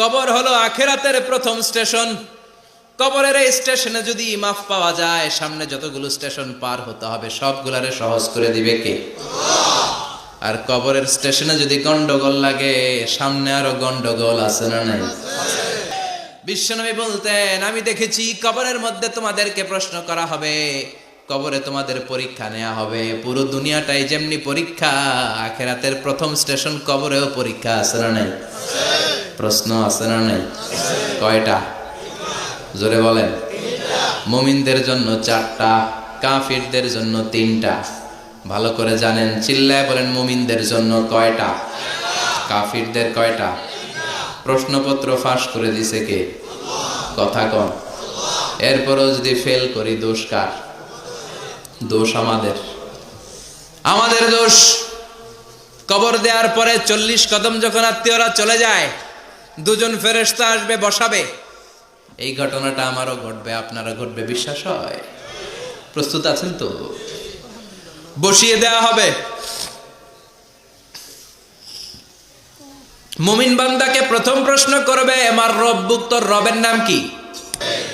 কবর হলো আখেরাতের প্রথম স্টেশন। কবরের এই স্টেশনে যদি মাফ পাওয়া যায়, সামনে যতগুলো স্টেশন পার হতে হবে, সবগুলারে সহজ করে দিবে কে? আর কবরের স্টেশনে যদি গন্ডগোল লাগে, সামনে আরও গন্ডগোল আছে না নাই? বিশ্বনবী বলতেন, আমি দেখেছি কবরের মধ্যে তোমাদেরকে প্রশ্ন করা হবে, কবরে তোমাদের পরীক্ষা নেওয়া হবে। পুরো দুনিয়াটাই যেমনি পরীক্ষা, আখেরাতের প্রথম স্টেশন কবরেও পরীক্ষা আছে না নাই? প্রশ্ন আছে না নাই? কয়টা? জোরে বলেন। মুমিনদের জন্য চারটা, কাফিরদের জন্য তিনটা। ভালো করে জানেন, চিল্লায় বলেন মুমিনদের জন্য কয়টা? কাফিরদের কয়টা? প্রশ্নপত্র ফাঁস করে দিছে কে? কথা কন। এরপরও যদি ফেল করি, দোষ কার? দোষ আমাদের। আমাদের দোষ। কবর দেওয়ার পরে চল্লিশ কদম যখন আত্মীয়রা চলে যায় দুজন ফেরেস্তা আসবে, বসাবে। এই ঘটনাটা আমারও ঘটবে, আপনারও ঘটবে, বিশ্বাস হয়। প্রস্তুত আছেন তো? বসিয়ে দেওয়া হবে। মুমিন বান্দাকে প্রথম প্রশ্ন করবে, আমার রব্বুক তোর রবের নাম কি?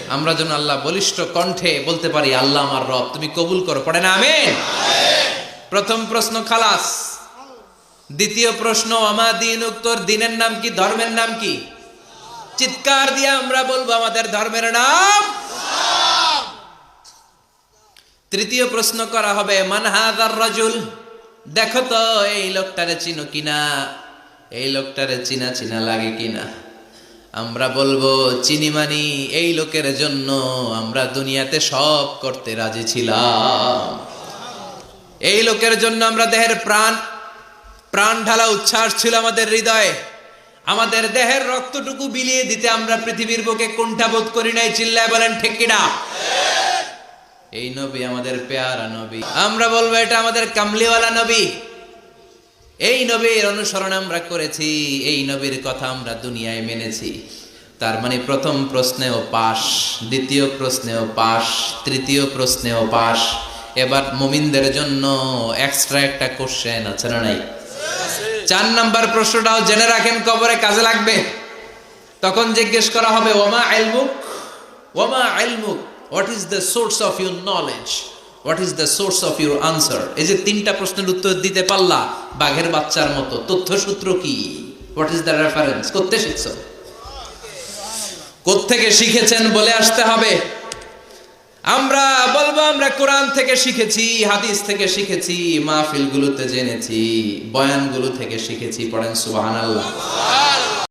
আমরা যেন আল্লাহ বলিষ্ঠ কণ্ঠে বলতে পারি, আল্লাহ আমার রব, তুমি কবুল করো। পড়ে না, আমেন। প্রথম প্রশ্ন খালাস। দ্বিতীয় প্রশ্ন আমা দিন উত্তর দিনের নাম কি? ধর্মের নাম কি? চিৎকার দিয়ে আমরা বলব, আমাদের ধর্মের নাম তৃতীয় প্রশ্ন করা হবে মানহাদার রাজুল? দেখো তো, এই লোকটারে চিনো কিনা এই লোকটারে চিনা চিনা লাগে কিনা আমরা বলব, চিনি মানি, এই লোকের জন্য আমরা দুনিয়াতে সব করতে রাজি ছিলাম। এই লোকের জন্য আমরা দেহের প্রাণ প্রাণ ঢালা উচ্ছ্বাস ছিল আমাদের হৃদয়ে। আমাদের দেহের রক্তটুকু বিলিয়ে দিতে আমরা পৃথিবীর বুকে কোনটা কুণ্ঠাবোধ করি নাই, চিল্লায় বলেন ঠেকিডা এই নবী আমাদের পেয়ারা নবী। আমরা বলব, এটা আমাদের কামলিওয়ালা নবী। এই নবীর অনুসরণ আমরা করেছি, এই নবীর কথা আমরা দুনিয়ায় মেনেছি। তার মানে প্রথম প্রশ্নেও পাশ, দ্বিতীয় প্রশ্নেও পাশ, তৃতীয় প্রশ্নেও পাশ। এবার মুমিনদের জন্য এক্সট্রা একটা কোশ্চেন আছে না নাই? চার নাম্বার প্রশ্নটাও জেনে রাখেন কবরে কাজে লাগবে। তখন জিজ্ঞেস করা হবে, ওমা আইলমুক ওমা আইলমুক what is the source of your knowledge what is the source of your answer এই যে তিনটা প্রশ্নের উত্তর দিতে পারলা, বাঘের বাচ্চার মতো। তথ্যসূত্র কি? হোয়াট ইজ দ্য রেফারেন্স করতে শিখছ? কোত্থেকে শিখেছেন বলে আসতে হবে। আমরা বলব, আমরা কোরআন থেকে শিখেছি, হাদিস থেকে শিখেছি মাহফিল গুলোতে জেনেছি বয়ানগুলো থেকে শিখেছি, পড়েন সুবহানাল্লাহ।